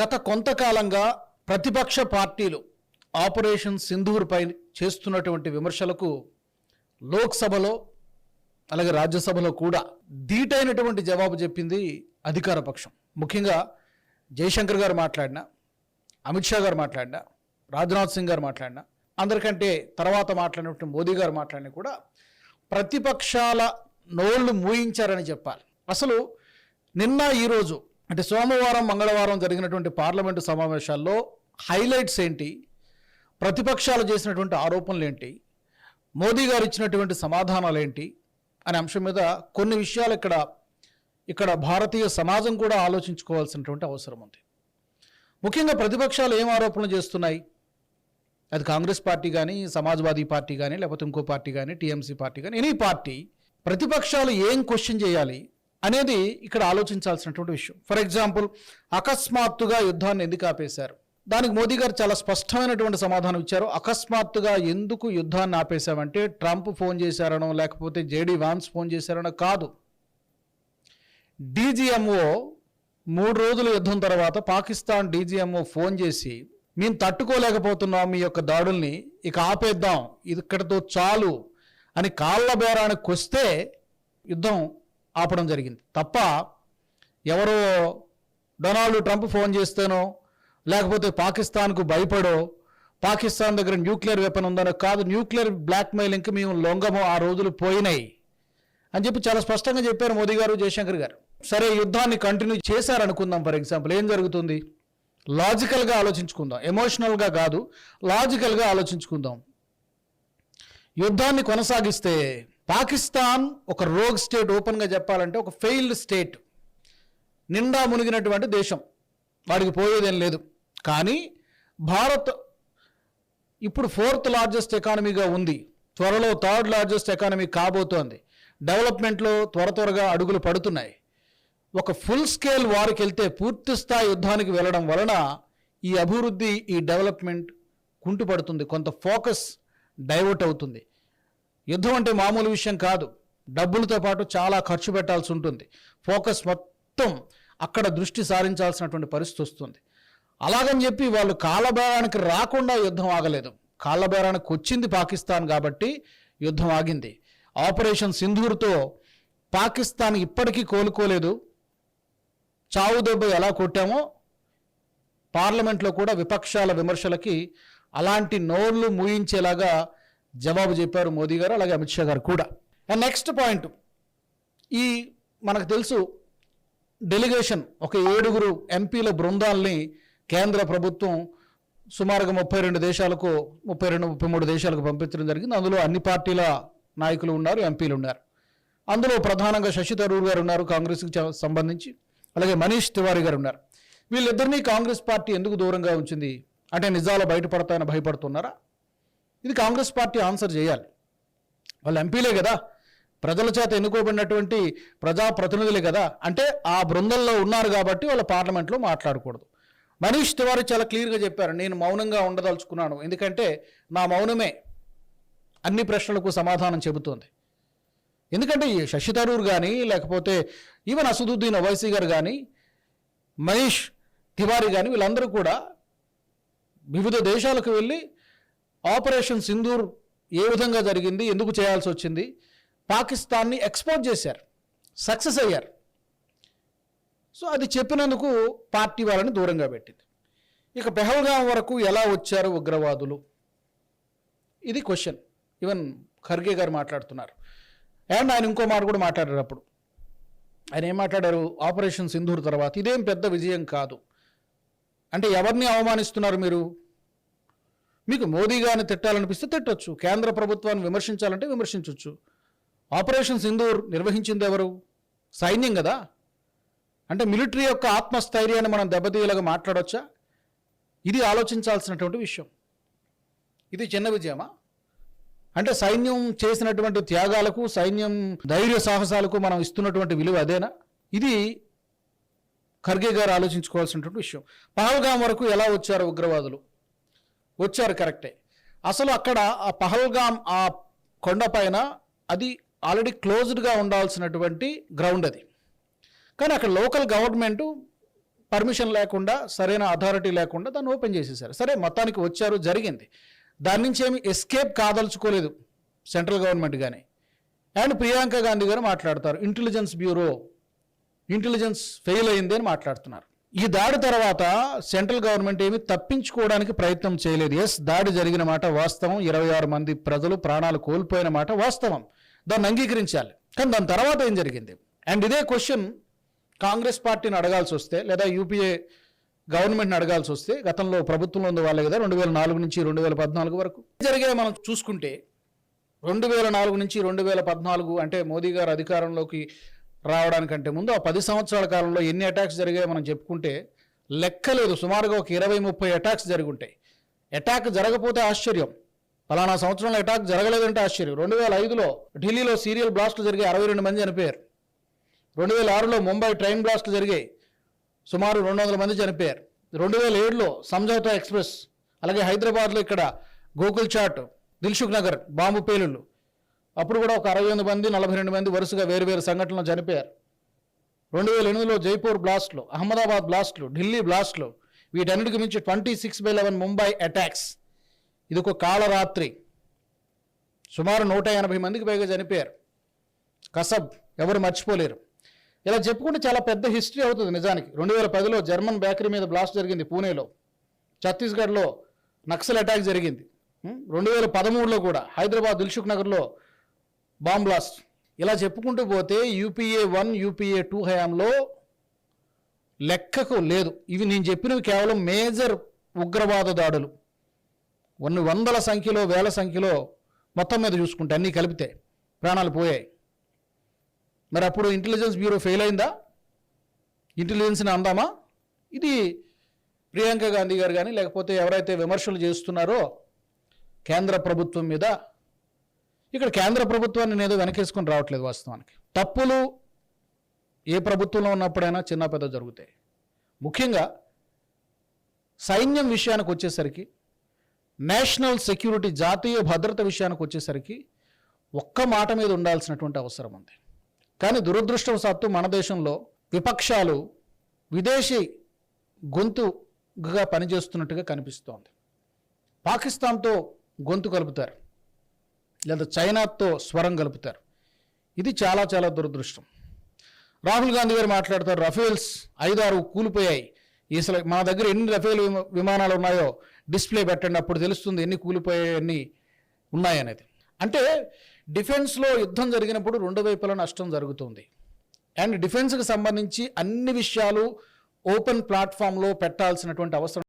గత కొంతకాలంగా ప్రతిపక్ష పార్టీలు ఆపరేషన్ సింధూర్పై చేస్తున్నటువంటి విమర్శలకు లోక్సభలో అలాగే రాజ్యసభలో కూడా ధీటైనటువంటి జవాబు చెప్పింది అధికార పక్షం. ముఖ్యంగా జయశంకర్ గారు మాట్లాడిన అమిత్ షా గారు మాట్లాడినా రాజ్నాథ్ సింగ్ గారు మాట్లాడిన అందరికంటే తర్వాత మాట్లాడినటువంటి మోదీ గారు మాట్లాడిన కూడా ప్రతిపక్షాల నోళ్ళు మూయించారని చెప్పాలి. అసలు నిన్న ఈరోజు అంటే సోమవారం మంగళవారం జరిగినటువంటి పార్లమెంటు సమావేశాల్లో హైలైట్స్ ఏంటి? ప్రతిపక్షాలు చేసినటువంటి ఆరోపణలు ఏంటి? మోదీ గారు ఇచ్చినటువంటి సమాధానాలు ఏంటి? అనే అంశం మీద కొన్ని విషయాలు ఇక్కడ ఇక్కడ భారతీయ సమాజం కూడా ఆలోచించుకోవాల్సినటువంటి అవసరం ఉంది. ముఖ్యంగా ప్రతిపక్షాలు ఏం ఆరోపణలు చేస్తున్నాయి? అది కాంగ్రెస్ పార్టీ కానీ సమాజ్వాదీ పార్టీ కానీ లేకపోతే ఇంకో పార్టీ కానీ టీఎంసీ పార్టీ కానీ ఎనీ పార్టీ ప్రతిపక్షాలు ఏం క్వశ్చన్ చేయాలి? అనేది ఇక్కడ ఆలోచించాల్సినటువంటి విషయం. ఫర్ ఎగ్జాంపుల్ అకస్మాత్తుగా యుద్ధాన్ని ఎందుకు ఆపేశారు? దానికి మోదీ గారు చాలా స్పష్టమైనటువంటి సమాధానం ఇచ్చారు. అకస్మాత్తుగా ఎందుకు యుద్ధాన్ని ఆపేశామంటే ట్రంప్ ఫోన్ చేశారనో లేకపోతే జేడీ వాన్స్ ఫోన్ చేశారనో కాదు. డీజీఎంఓ మూడు రోజుల యుద్ధం తర్వాత పాకిస్తాన్ డీజీఎంఓ ఫోన్ చేసి మేము తట్టుకోలేకపోతున్నాం మీ యొక్క దాడుల్ని ఇక ఆపేద్దాం ఇది ఇక్కడితో చాలు అని కాళ్ళ బేరానికి వస్తే యుద్ధం ఆపడం జరిగింది. తప్ప ఎవరో డొనాల్డ్ ట్రంప్ ఫోన్ చేస్తేనో లేకపోతే పాకిస్తాన్కు భయపడో పాకిస్తాన్ దగ్గర న్యూక్లియర్ వెపన్ ఉందనో కాదు న్యూక్లియర్ బ్లాక్మెయిలింగ్కి మేము లొంగము ఆ రోజులు పోయినాయి అని చెప్పి చాలా స్పష్టంగా చెప్పారు మోదీ గారు జయశంకర్ గారు. సరే యుద్ధాన్ని కంటిన్యూ చేశారనుకుందాం ఫర్ ఎగ్జాంపుల్. ఏం జరుగుతుంది? లాజికల్గా ఆలోచించుకుందాం. ఎమోషనల్గా కాదు లాజికల్గా ఆలోచించుకుందాం. యుద్ధాన్ని కొనసాగిస్తే పాకిస్తాన్ ఒక రోగ్ స్టేట్ ఓపెన్గా చెప్పాలంటే ఒక ఫెయిల్డ్ స్టేట్. నిండా మునిగినటువంటి దేశం. వాడికి పోయేదేం లేదు. కానీ భారత్ ఇప్పుడు ఫోర్త్ లార్జెస్ట్ ఎకానమీగా ఉంది. త్వరలో థర్డ్ లార్జెస్ట్ ఎకానమీ కాబోతోంది. డెవలప్మెంట్లో త్వర త్వరగా అడుగులు పడుతున్నాయి. ఒక ఫుల్ స్కేల్ వారికి వెళ్తే పూర్తి స్థాయి యుద్ధానికి వెళ్ళడం వలన ఈ అభివృద్ధి ఈ డెవలప్మెంట్ కుంటుపడుతుంది. కొంత ఫోకస్ డైవర్ట్ అవుతుంది. యుద్ధం అంటే మామూలు విషయం కాదు. డబ్బులతో పాటు చాలా ఖర్చు పెట్టాల్సి ఉంటుంది. ఫోకస్ మొత్తం అక్కడ దృష్టి సారించాల్సినటువంటి పరిస్థితి వస్తుంది. అలాగని చెప్పి వాళ్ళు కాలభారానికి రాకుండా యుద్ధం ఆగలేదు. కాళ్ళబేరానికి వచ్చింది పాకిస్తాన్ కాబట్టి యుద్ధం ఆగింది. ఆపరేషన్ సింధూర్తో పాకిస్తాన్ ఇప్పటికీ కోలుకోలేదు. చావు దెబ్బ ఎలా కొట్టామో పార్లమెంట్లో కూడా విపక్షాల విమర్శలకి అలాంటి నోర్లు మూయించేలాగా జవాబు చెప్పారు మోదీ గారు అలాగే అమిత్ షా గారు కూడా. అండ్ నెక్స్ట్ పాయింట్ ఈ మనకు తెలుసు డెలిగేషన్ ఒక ఏడుగురు ఎంపీల బృందాల్ని కేంద్ర ప్రభుత్వం సుమారుగా ముప్పై రెండు దేశాలకు ముప్పై రెండు ముప్పై మూడు దేశాలకు పంపించడం జరిగింది. అందులో అన్ని పార్టీల నాయకులు ఉన్నారు ఎంపీలు ఉన్నారు. అందులో ప్రధానంగా శశి థరూర్ గారు ఉన్నారు కాంగ్రెస్కి సంబంధించి. అలాగే మనీష్ తివారీ గారు ఉన్నారు. వీళ్ళిద్దరినీ కాంగ్రెస్ పార్టీ ఎందుకు దూరంగా ఉంచింది? అంటే నిజాలు బయటపడతాయని భయపడుతున్నారా? ఇది కాంగ్రెస్ పార్టీ ఆన్సర్ చేయాలి. వాళ్ళు ఎంపీలే కదా. ప్రజల చేత ఎన్నుకోబడినటువంటి ప్రజాప్రతినిధులే కదా. అంటే ఆ బృందంలో ఉన్నారు కాబట్టి వాళ్ళ పార్లమెంట్లో మాట్లాడకూడదు. మనీష్ తివారీ చాలా క్లియర్గా చెప్పారు నేను మౌనంగా ఉండదలుచుకున్నాను. ఎందుకంటే నా మౌనమే అన్ని ప్రశ్నలకు సమాధానం చెబుతోంది. ఎందుకంటే శశి థరూర్ కానీ లేకపోతే ఈవెన్ అసదుద్దీన్ ఓవైసీ గారు కానీ మనీష్ తివారీ కానీ వీళ్ళందరూ కూడా వివిధ దేశాలకు వెళ్ళి ఆపరేషన్ సింధూర్ ఏ విధంగా జరిగింది ఎందుకు చేయాల్సి వచ్చింది పాకిస్తాన్ని ఎక్స్పోజ్ చేశారు సక్సెస్ అయ్యారు. సో అది చెప్పినందుకు పార్టీ వాళ్ళని దూరంగా పెట్టింది. ఇక పెహల్గాం వరకు ఎలా వచ్చారు ఉగ్రవాదులు? ఇది క్వశ్చన్ ఈవెన్ ఖర్గే గారు మాట్లాడుతున్నారు. అండ్ ఆయన ఇంకో మాట కూడా మాట్లాడారు అప్పుడు. ఆయన ఏం మాట్లాడారు? ఆపరేషన్ సింధూర్ తర్వాత. ఇదేం పెద్ద విజయం కాదు. అంటే ఎవరిని అవమానిస్తున్నారు మీరు? మీకు మోదీ గారిని తిట్టాలనిపిస్తే తిట్టొచ్చు. కేంద్ర ప్రభుత్వాన్ని విమర్శించాలంటే విమర్శించవచ్చు ఆపరేషన్ సింధూర్ నిర్వహించింది ఎవరు? సైన్యం కదా? అంటే మిలిటరీ యొక్క ఆత్మస్థైర్యాన్ని మనం దెబ్బతీయలాగా మాట్లాడవచ్చా ఇది ఆలోచించాల్సినటువంటి విషయం. ఇది చిన్న విజయమా? అంటే సైన్యం చేసినటువంటి త్యాగాలకు సైన్యం ధైర్య సాహసాలకు మనం ఇస్తున్నటువంటి విలువ అదేనా? ఇది ఖర్గే గారు ఆలోచించుకోవాల్సినటువంటి విషయం. పహల్గాం వరకు ఎలా వచ్చారు ఉగ్రవాదులు? వచ్చారు కరెక్టే. అసలు అక్కడ ఆ పహల్గాం ఆ కొండపైన అది ఆల్రెడీ క్లోజ్డ్గా ఉండాల్సినటువంటి గ్రౌండ్ అది. కానీ అక్కడ లోకల్ గవర్నమెంట్ పర్మిషన్ లేకుండా సరైన అథారిటీ లేకుండా దాన్ని ఓపెన్ చేసేసారు. సరే మొత్తానికి వచ్చారు జరిగింది. దాని నుంచి ఏమి ఎస్కేప్ కాదలుచుకోలేదు సెంట్రల్ గవర్నమెంట్ కానీ అండ్ ప్రియాంక గాంధీ గారు మాట్లాడతారు ఇంటెలిజెన్స్ బ్యూరో ఇంటెలిజెన్స్ ఫెయిల్ అయింది అని మాట్లాడుతున్నారు. ఈ దాడి తర్వాత సెంట్రల్ గవర్నమెంట్ ఏమి తప్పించుకోవడానికి ప్రయత్నం చేయలేదు. ఎస్ దాడి జరిగిన మాట వాస్తవం. ఇరవై ఆరు మంది ప్రజలు ప్రాణాలు కోల్పోయిన మాట వాస్తవం. దాన్ని అంగీకరించాలి. కానీ దాని తర్వాత ఏం జరిగింది? అండ్ ఇదే క్వశ్చన్ కాంగ్రెస్ పార్టీని అడగాల్సి వస్తే లేదా యూపీఏ గవర్నమెంట్ని అడగాల్సి వస్తే గతంలో ప్రభుత్వంలో ఉంది వాళ్ళే కదా రెండు వేల నాలుగు నుంచి రెండు వేల పద్నాలుగు వరకు. జరిగే మనం చూసుకుంటే రెండు వేల నాలుగు నుంచి రెండు వేల పద్నాలుగు అంటే మోదీ గారు అధికారంలోకి రావడానికంటే ముందు ఆ పది సంవత్సరాల కాలంలో ఎన్ని అటాక్స్ జరిగాయో మనం చెప్పుకుంటే లెక్కలేదు. సుమారుగా ఒక ఇరవై ముప్పై అటాక్స్ జరిగి ఉంటాయి అటాక్ జరగపోతే ఆశ్చర్యం. ఫలానా సంవత్సరంలో అటాక్ జరగలేదంటే ఆశ్చర్యం. రెండు వేల ఐదులో ఢిల్లీలో సీరియల్ బ్లాస్ట్లు జరిగి అరవై రెండు మంది చనిపోయారు రెండు వేల ఆరులో ముంబై ట్రైన్ బ్లాస్ట్లు జరిగాయి. సుమారు రెండు వందల మంది చనిపోయారు. రెండు వేల ఏడులో సంజౌతా ఎక్స్ప్రెస్ అలాగే హైదరాబాద్లో ఇక్కడ గోకుల్ చాట్ దిల్సుఖ్ నగర్ బాంబు పేలుళ్ళు అప్పుడు కూడా ఒక అరవై ఎనిమిది మంది నలభై రెండు మంది వరుసగా వేరువేరు సంఘటనలు చనిపోయారు రెండు వేల ఎనిమిదిలో జైపూర్ బ్లాస్ట్లు అహ్మదాబాద్ బ్లాస్ట్లు ఢిల్లీ బ్లాస్ట్లు వీటన్నిటికి మించి twenty six by eleven Mumbai attacks. ఇది ఒక కాళరాత్రి సుమారు నూట ఎనభై మందికి పైగా చనిపోయారు. కసబ్ ఎవరు మర్చిపోలేరు. ఇలా చెప్పుకుంటే చాలా పెద్ద హిస్టరీ అవుతుంది నిజానికి. రెండు వేల పదిలో జర్మన్ బేకరీ మీద బ్లాస్ట్ జరిగింది పూణేలో. ఛత్తీస్గఢ్లో నక్సల్ అటాక్ జరిగింది. రెండు వేల పదమూడులో కూడా హైదరాబాద్ దిల్సుఖ్ నగర్లో బాంబ్ బ్లాస్ట్ ఇలా చెప్పుకుంటూ పోతే యూపీఏ వన్ యూపీఏ టూ హయాంలో లెక్కకు లేదు. ఇవి నేను చెప్పినవి కేవలం మేజర్ ఉగ్రవాద దాడులు. కొన్ని వందల సంఖ్యలో వేల సంఖ్యలో మొత్తం మీద చూసుకుంటే అన్నీ కలిపితే ప్రాణాలు పోయాయి. మరి అప్పుడు ఇంటెలిజెన్స్ బ్యూరో ఫెయిల్ అయిందా? ఇంటెలిజెన్స్ని అందామా? ఇది ప్రియాంక గాంధీ గారు కానీ లేకపోతే ఎవరైతే విమర్శలు చేస్తున్నారో కేంద్ర ప్రభుత్వం మీద ఇక్కడ కేంద్ర ప్రభుత్వాన్ని నేను ఏదో వెనకేసుకొని రావట్లేదు వాస్తవానికి. తప్పులు ఏ ప్రభుత్వంలో ఉన్నప్పుడైనా చిన్న పెద్ద జరుగుతాయి. ముఖ్యంగా సైన్యం విషయానికి వచ్చేసరికి నేషనల్ సెక్యూరిటీ జాతీయ భద్రత విషయానికి వచ్చేసరికి ఒక్క మాట మీద ఉండాల్సినటువంటి అవసరం ఉంది. కానీ దురదృష్టవశాత్తు మన దేశంలో విపక్షాలు విదేశీ గొంతుగా పనిచేస్తున్నట్టుగా కనిపిస్తోంది. పాకిస్తాన్తో గొంతు కలుపుతారు. లేదా చైనాతో స్వరం కలుపుతారు ఇది చాలా చాలా దురదృష్టం. రాహుల్ గాంధీ గారు మాట్లాడతారు రఫేల్స్ ఐదు ఆరు కూలిపోయాయి అసలు మన దగ్గర ఎన్ని రఫేల్ విమానాలు ఉన్నాయో డిస్ప్లే పెట్టండి అప్పుడు తెలుస్తుంది ఎన్ని కూలిపోయాయి ఎన్ని ఉన్నాయనేది అంటే డిఫెన్స్లో యుద్ధం జరిగినప్పుడు రెండు వైపుల నష్టం జరుగుతుంది. అండ్ డిఫెన్స్కి సంబంధించి అన్ని విషయాలు ఓపెన్ ప్లాట్ఫామ్లో పెట్టాల్సినటువంటి అవసరం